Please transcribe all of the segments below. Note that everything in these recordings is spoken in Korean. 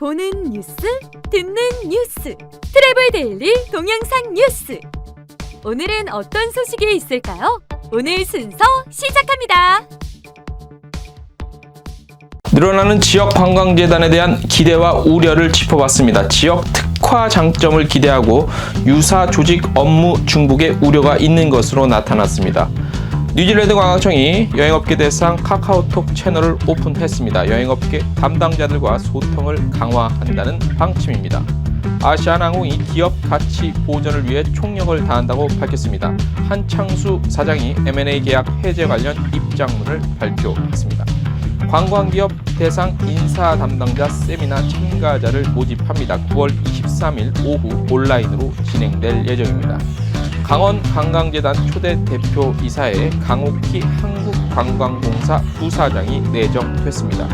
보는 뉴스, 듣는 뉴스. 트래블 데일리 동영상 뉴스. 오늘은 어떤 소식이 있을까요? 오늘 순서 시작합니다. 늘어나는 지역 관광재단에 대한 기대와 우려를 짚어봤습니다. 지역 특화 장점을 기대하고 유사 조직 업무 중복의 우려가 있는 것으로 나타났습니다. 뉴질랜드 관광청이 여행업계 대상 카카오톡 채널을 오픈했습니다. 여행업계 담당자들과 소통을 강화한다는 방침입니다. 아시아나항공이 기업 가치 보전을 위해 총력을 다한다고 밝혔습니다. 한창수 사장이 M&A 계약 해제 관련 입장문을 발표했습니다. 관광기업 대상 인사 담당자 세미나 참가자를 모집합니다. 9월 23일 오후 온라인으로 진행될 예정입니다. 강원 관광재단 초대 대표 이사에 강옥희 한국관광공사 부사장이 내정됐습니다.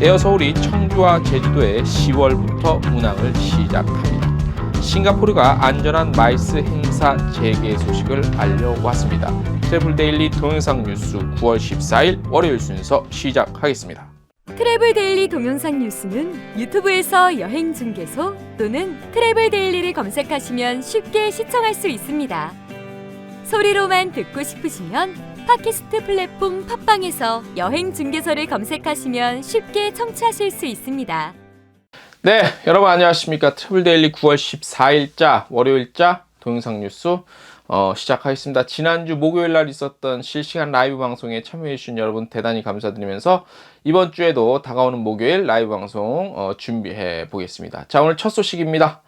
에어 서울이 청주와 제주도에 10월부터 운항을 시작합니다. 싱가포르가 안전한 마이스 행사 재개 소식을 알려왔습니다. 트래블 데일리 동영상 뉴스 9월 14일 월요일 순서 시작하겠습니다. 트래블 데일리 동영상 뉴스는 유튜브에서 여행 중개소 또는 트래블 데일리를 검색하시면 쉽게 시청할 수 있습니다. 소리로만 듣고 싶으시면 팟캐스트 플랫폼 팟빵에서 여행 중개소를 검색하시면 쉽게 청취하실 수 있습니다. 네, 여러분 안녕하십니까? 트래블 데일리 9월 14일자 월요일자 동영상 뉴스 어, 시작하겠습니다. 지난주 목요일 날 있었던 실시간 라이브 방송에 참여해 주신 여러분 대단히 감사드리면서 이번 주에도 다가오는 목요일 라이브 방송 어, 준비해 보겠습니다. 자, 오늘 첫 소식입니다.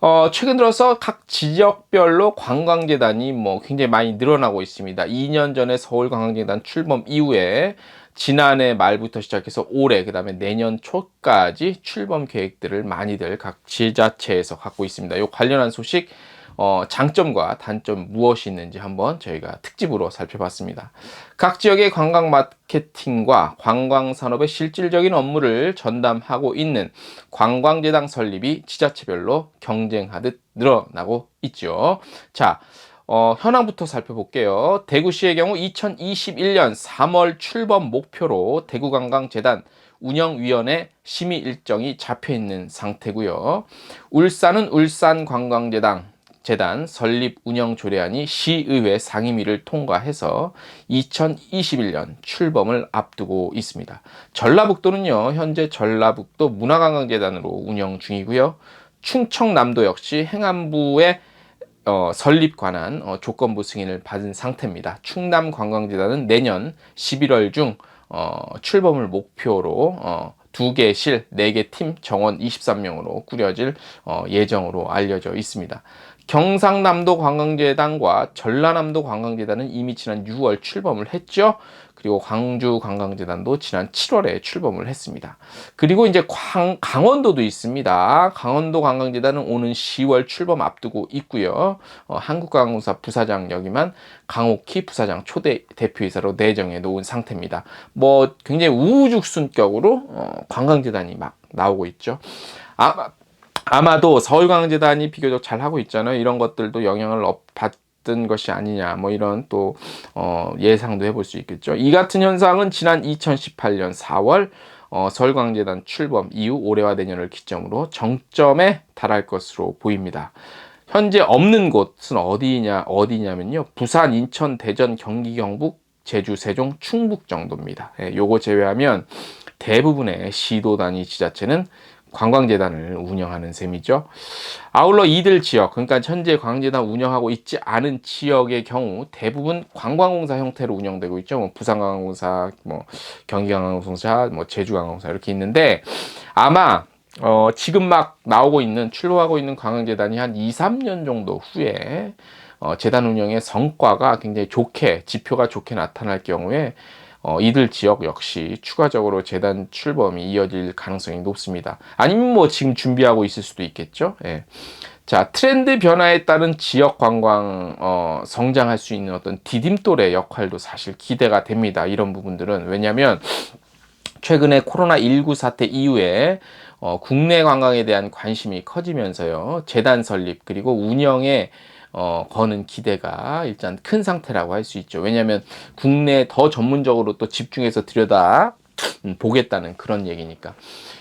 어, 최근 들어서 각 지역별로 관광재단이 뭐 굉장히 많이 늘어나고 있습니다. 2년 전에 서울관광재단 출범 이후에 지난해 말부터 시작해서 올해 그다음에 내년 초까지 출범 계획들을 많이들 각 지자체에서 갖고 있습니다. 이 관련한 소식 어, 장점과 단점 무엇이 있는지 한번 저희가 특집으로 살펴봤습니다. 각 지역의 관광 마케팅과 관광 산업의 실질적인 업무를 전담하고 있는 관광재단 설립이 지자체별로 경쟁하듯 늘어나고 있죠. 자, 어, 현황부터 살펴볼게요. 대구시의 경우 2021년 3월 출범 목표로 대구관광재단 운영위원회 심의 일정이 잡혀 있는 상태고요. 울산은 울산관광재단 재단 설립 운영 조례안이 시의회 상임위를 통과해서 2021년 출범을 앞두고 있습니다. 전라북도는요, 현재 전라북도 문화관광재단으로 운영 중이고요. 충청남도 역시 행안부의 어, 설립 관한 어, 조건부 승인을 받은 상태입니다. 충남관광재단은 내년 11월 중 어, 출범을 목표로 어, 두개 실, 네 개 팀 정원 23명으로 꾸려질 어, 예정으로 알려져 있습니다. 경상남도 관광재단과 전라남도 관광재단은 이미 지난 6월 출범을 했죠. 그리고 광주 관광재단도 지난 7월에 출범을 했습니다. 그리고 이제 광, 강원도도 있습니다. 강원도 관광재단은 오는 10월 출범 앞두고 있고요. 어, 한국관광공사 부사장 역임한 강옥희 부사장 초대 대표이사로 내정해 놓은 상태입니다. 뭐 굉장히 우후죽순격으로 어, 관광재단이 막 나오고 있죠. 아마 아마도 서울광재단이 비교적 잘 하고 있잖아요. 이런 것들도 영향을 받은 것이 아니냐, 뭐 이런 또 어, 예상도 해볼 수 있겠죠. 이 같은 현상은 지난 2018년 4월 어, 서울광재단 출범 이후 올해와 내년을 기점으로 정점에 달할 것으로 보입니다. 현재 없는 곳은 어디냐 어디냐면요. 부산, 인천, 대전, 경기, 경북, 제주, 세종, 충북 정도입니다. 예, 요거 제외하면 대부분의 시도 단위 지자체는 관광재단을 운영하는 셈이죠. 아울러 이들 지역, 그러니까 현재 관광재단 운영하고 있지 않은 지역의 경우 대부분 관광공사 형태로 운영되고 있죠. 뭐 부산관광공사, 뭐 경기관광공사, 뭐 제주관광공사 이렇게 있는데 아마 어, 지금 막 나오고 있는 출범하고 있는 관광재단이 한 2, 3년 정도 후에 어, 재단 운영의 성과가 굉장히 좋게 지표가 좋게 나타날 경우에 어, 이들 지역 역시 추가적으로 재단 출범이 이어질 가능성이 높습니다. 아니면 뭐 지금 준비하고 있을 수도 있겠죠. 예. 자, 트렌드 변화에 따른 지역 관광 어, 성장할 수 있는 어떤 디딤돌의 역할도 사실 기대가 됩니다. 이런 부분들은 왜냐하면 최근에 코로나 19 사태 이후에 어, 국내 관광에 대한 관심이 커지면서요. 재단 설립 그리고 운영에 어, 거는 기대가 일단 큰 상태라고 할 수 있죠. 왜냐하면 국내 더 전문적으로 또 집중해서 들여다 음, 보겠다는 그런 얘기니까.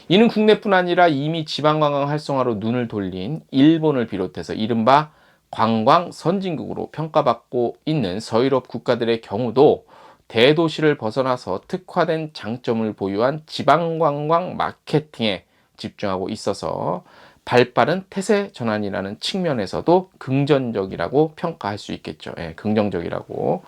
이는 국내뿐 아니라 이미 지방관광 활성화로 눈을 돌린 일본을 비롯해서 이른바 관광 선진국으로 평가받고 있는 서유럽 국가들의 경우도 대도시를 벗어나서 특화된 장점을 보유한 지방관광 마케팅에 집중하고 있어서 발빠른 태세 전환이라는 측면에서도 긍정적이라고 평가할 수 있겠죠. 예, 긍정적이라고.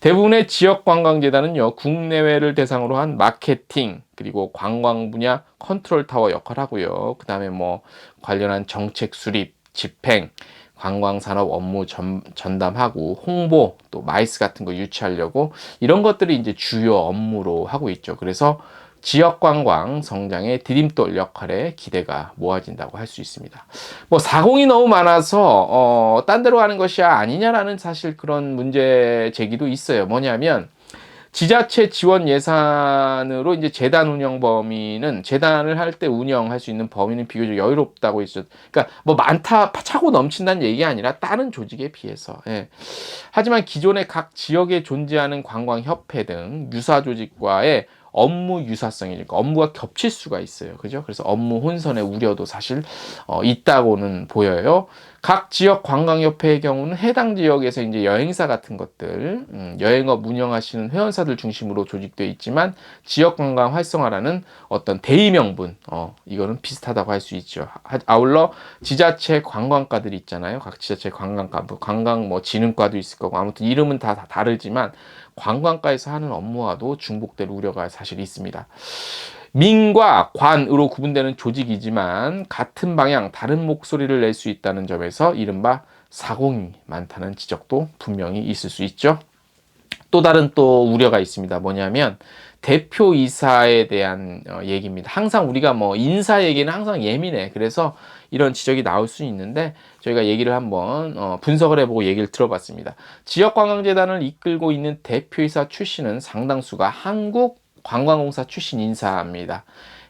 대부분의 지역 관광재단은요, 국내외를 대상으로 한 마케팅, 그리고 관광 분야 컨트롤 타워 역할을 하고요. 그 다음에 뭐 관련한 정책 수립, 집행, 관광 산업 업무 전, 전담하고 홍보, 또 마이스 같은 거 유치하려고 이런 것들이 이제 주요 업무로 하고 있죠. 그래서 지역 관광 성장의 디딤돌 역할에 기대가 모아진다고 할 수 있습니다. 뭐 사공이 너무 많아서 어, 딴 데로 가는 것이 아니냐라는 사실 그런 문제 제기도 있어요. 뭐냐면 지자체 지원 예산으로 이제 재단 운영 범위는 재단을 할 때 운영할 수 있는 범위는 비교적 여유롭다고 있어. 그러니까 뭐 많다 차고 넘친다는 얘기가 아니라 다른 조직에 비해서. 예. 하지만 기존의 각 지역에 존재하는 관광 협회 등 유사 조직과의 업무 유사성이니까 업무가 겹칠 수가 있어요. 그죠? 그래서 업무 혼선의 우려도 사실 어, 있다고는 보여요. 각 지역 관광협회의 경우는 해당 지역에서 이제 여행사 같은 것들, 음, 여행업 운영하시는 회원사들 중심으로 조직되어 있지만 지역 관광 활성화라는 어떤 대의 명분, 어, 이거는 비슷하다고 할 수 있죠. 하- 아울러 지자체 관광과들이 있잖아요. 각 지자체 관광과, 뭐 관광 뭐 진흥과도 있을 거고 아무튼 이름은 다, 다 다르지만 관광과에서 하는 업무와도 중복될 우려가 사실 있습니다. 민과 관으로 구분되는 조직이지만 같은 방향 다른 목소리를 낼 수 있다는 점에서 이른바 사공이 많다는 지적도 분명히 있을 수 있죠. 또 다른 또 우려가 있습니다. 뭐냐면 대표 이사에 대한 어, 얘기입니다. 항상 우리가 뭐 인사 얘기는 항상 예민해. 그래서 이런 지적이 나올 수 있는데 저희가 얘기를 한번 어, 분석을 해보고 얘기를 들어봤습니다. 지역관광재단을 이끌고 있는 대표이사 출신은 상당수가 한국 관광공사 출신 인사입니다.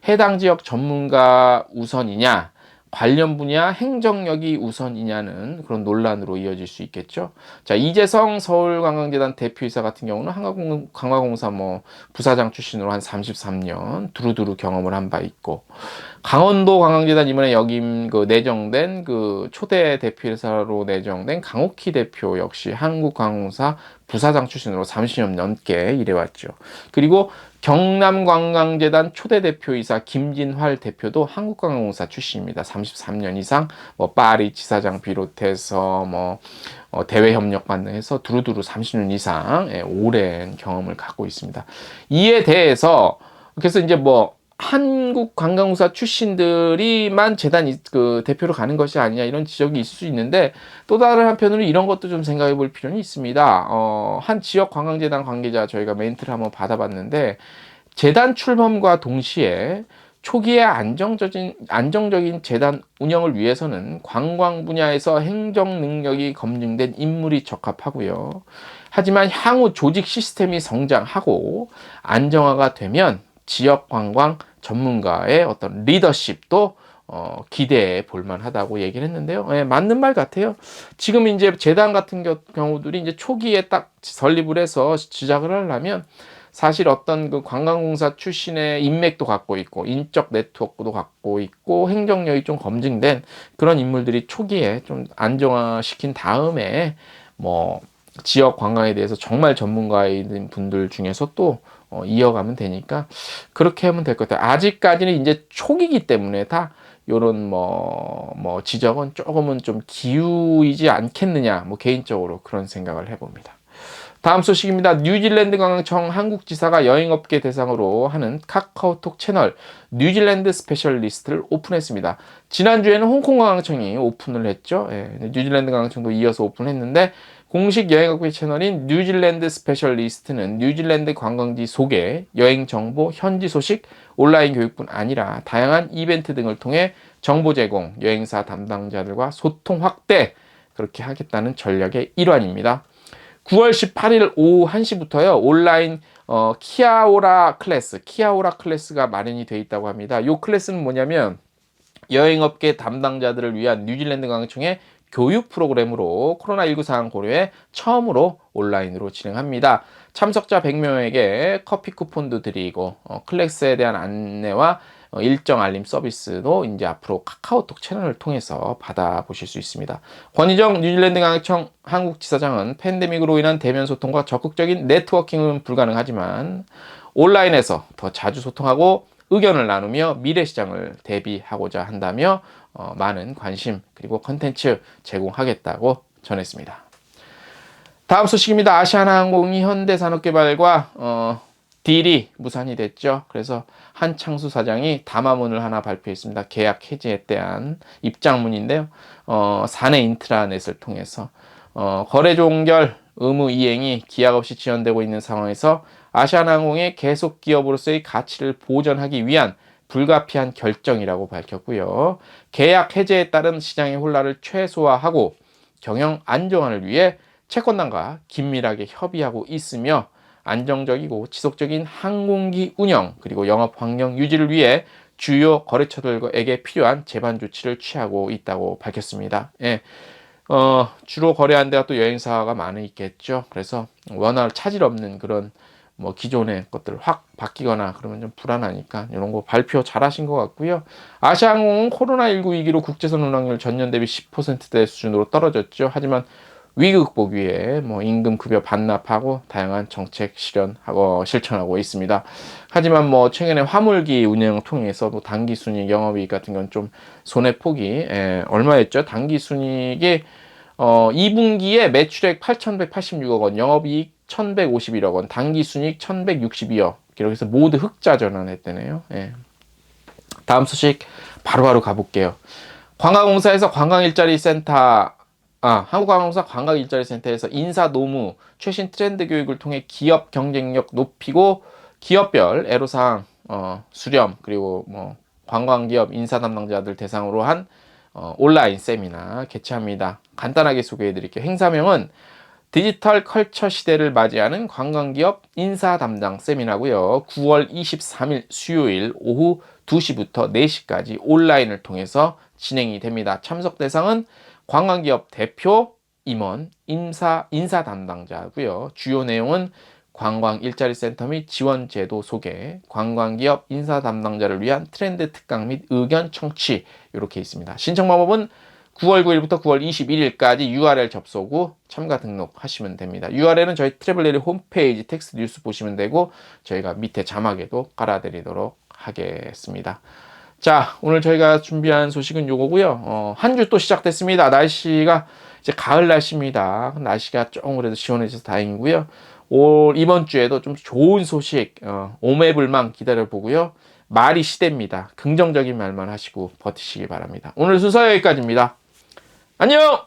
해당 지역 전문가 우선이냐, 관련 분야 행정력이 우선이냐는 그런 논란으로 이어질 수 있겠죠. 자, 이재성 서울관광재단 대표이사 같은 경우는 한국관광공사 뭐 부사장 출신으로 한 33년 두루두루 경험을 한 바 있고, 강원도 관광재단 이번에 역임 그 내정된 그 초대 대표이사로 내정된 강옥희 대표 역시 한국관광공사 부사장 출신으로 30년 넘게 일해왔죠. 그리고 경남관광재단 초대 대표이사 김진활 대표도 한국관광공사 출신입니다. 33년 이상 뭐 파리 지사장 비롯해서 뭐 어, 대외 협력관 등해서 두루두루 30년 이상 예, 오랜 경험을 갖고 있습니다. 이에 대해서 그래서 이제 뭐 한국 관광공사 출신들이만 재단 이- 그 대표로 가는 것이 아니냐 이런 지적이 있을 수 있는데 또 다른 한편으로 이런 것도 좀 생각해 볼 필요는 있습니다. 어, 한 지역 관광재단 관계자 저희가 멘트를 한번 받아봤는데 재단 출범과 동시에 초기에 안정적인, 안정적인 재단 운영을 위해서는 관광 분야에서 행정 능력이 검증된 인물이 적합하고요. 하지만 향후 조직 시스템이 성장하고 안정화가 되면 지역 관광 전문가의 어떤 리더십도 어, 기대해 볼만하다고 얘기를 했는데요. 예, 맞는 말 같아요. 지금 이제 재단 같은 겨- 경우들이 이제 초기에 딱 설립을 해서 시작을 하려면 사실 어떤 그 관광공사 출신의 인맥도 갖고 있고 인적 네트워크도 갖고 있고 행정력이 좀 검증된 그런 인물들이 초기에 좀 안정화시킨 다음에 뭐 지역 관광에 대해서 정말 전문가인 분들 중에서 또 어, 이어가면 되니까 그렇게 하면 될 것 같아요. 아직까지는 이제 초기이기 때문에 다 요런 뭐, 뭐 지적은 조금은 좀 기우이지 않겠느냐, 뭐 개인적으로 그런 생각을 해봅니다. 다음 소식입니다. 뉴질랜드 관광청 한국지사가 여행업계 대상으로 하는 카카오톡 채널 뉴질랜드 스페셜리스트를 오픈했습니다. 지난주에는 홍콩 관광청이 오픈을 했죠. 예, 뉴질랜드 관광청도 이어서 오픈했는데 공식 여행업계 채널인 뉴질랜드 스페셜리스트는 뉴질랜드 관광지 소개, 여행 정보, 현지 소식, 온라인 교육뿐 아니라 다양한 이벤트 등을 통해 정보 제공, 여행사 담당자들과 소통 확대 그렇게 하겠다는 전략의 일환입니다. 9월 18일 오후 1시부터요. 온라인 어, 키아오라 클래스, 키아오라 클래스가 마련이 돼 있다고 합니다. 이 클래스는 뭐냐면 여행업계 담당자들을 위한 뉴질랜드 관광청의 교육 프로그램으로 코로나19 상황 고려해 처음으로 온라인으로 진행합니다. 참석자 100명에게 커피 쿠폰도 드리고 어, 클래스에 대한 안내와 어, 일정 알림 서비스도 이제 앞으로 카카오톡 채널을 통해서 받아보실 수 있습니다. 권희정 뉴질랜드 강청 한국지사장은 팬데믹으로 인한 대면 소통과 적극적인 네트워킹은 불가능하지만 온라인에서 더 자주 소통하고 의견을 나누며 미래 시장을 대비하고자 한다며 어, 많은 관심 그리고 컨텐츠 제공하겠다고 전했습니다. 다음 소식입니다. 아시아나항공이 현대산업개발과 어, 딜이 무산이 됐죠. 그래서 한창수 사장이 담화문을 하나 발표했습니다. 계약 해지에 대한 입장문인데요. 어, 사내 인트라넷을 통해서 어, 거래 종결 의무 이행이 기약 없이 지연되고 있는 상황에서 아시아나항공의 계속 기업으로서의 가치를 보전하기 위한 불가피한 결정이라고 밝혔고요. 계약 해제에 따른 시장의 혼란을 최소화하고 경영 안정화를 위해 채권단과 긴밀하게 협의하고 있으며 안정적이고 지속적인 항공기 운영 그리고 영업 환경 유지를 위해 주요 거래처들에게 필요한 재반 조치를 취하고 있다고 밝혔습니다. 예. 어, 주로 거래한 데가 또 여행사가 많이 있겠죠. 그래서 원활 차질 없는 그런 뭐 기존의 것들을 확 바뀌거나 그러면 좀 불안하니까 이런 거 발표 잘 하신 것 같고요. 아시아항공은 코로나19 위기로 국제선 운항률 전년 대비 10%대 수준으로 떨어졌죠. 하지만 위기 극복 위해 뭐 임금 급여 반납하고 다양한 정책 실현하고 실천하고 있습니다. 하지만 뭐 최근에 화물기 운영을 통해서 뭐 단기 순이익 영업이익 같은 건 좀 손해 폭이 에, 얼마였죠? 단기 순이익이 어 2분기에 매출액 8,186억 원, 영업이익 1,151억 원, 단기 순이익 1,162억 기록해서 모두 흑자 전환했대네요. 예. 다음 소식 바로바로 가볼게요. 관광공사에서 관광 일자리 센터 아, 한국관광공사 관광 일자리 센터에서 인사 노무 최신 트렌드 교육을 통해 기업 경쟁력 높이고 기업별 애로사항 어, 수렴 그리고 뭐 관광기업 인사 담당자들 대상으로 한 어, 온라인 세미나 개최합니다. 간단하게 소개해 드릴게요. 행사명은 디지털 컬처 시대를 맞이하는 관광기업 인사 담당 세미나고요. 9월 23일 수요일 오후 2시부터 4시까지 온라인을 통해서 진행이 됩니다. 참석 대상은 관광기업 대표, 임원, 인사, 인사 담당자고요. 주요 내용은 관광 일자리 센터 및 지원 제도 소개, 관광기업 인사 담당자를 위한 트렌드 특강 및 의견 청취 이렇게 있습니다. 신청 방법은 9월 9일부터 9월 21일까지 URL 접속 후 참가 등록하시면 됩니다. URL은 저희 트래블레리 홈페이지 텍스트 뉴스 보시면 되고 저희가 밑에 자막에도 깔아드리도록 하겠습니다. 자, 오늘 저희가 준비한 소식은 요거고요. 어, 한 주 또 시작됐습니다. 날씨가 이제 가을 날씨입니다. 날씨가 조금 그래도 시원해져서 다행이고요. 올 이번 주에도 좀 좋은 소식 어, 오매불망 기다려 보고요. 말이 시대입니다. 긍정적인 말만 하시고 버티시기 바랍니다. 오늘 순서 여기까지입니다. 안녕!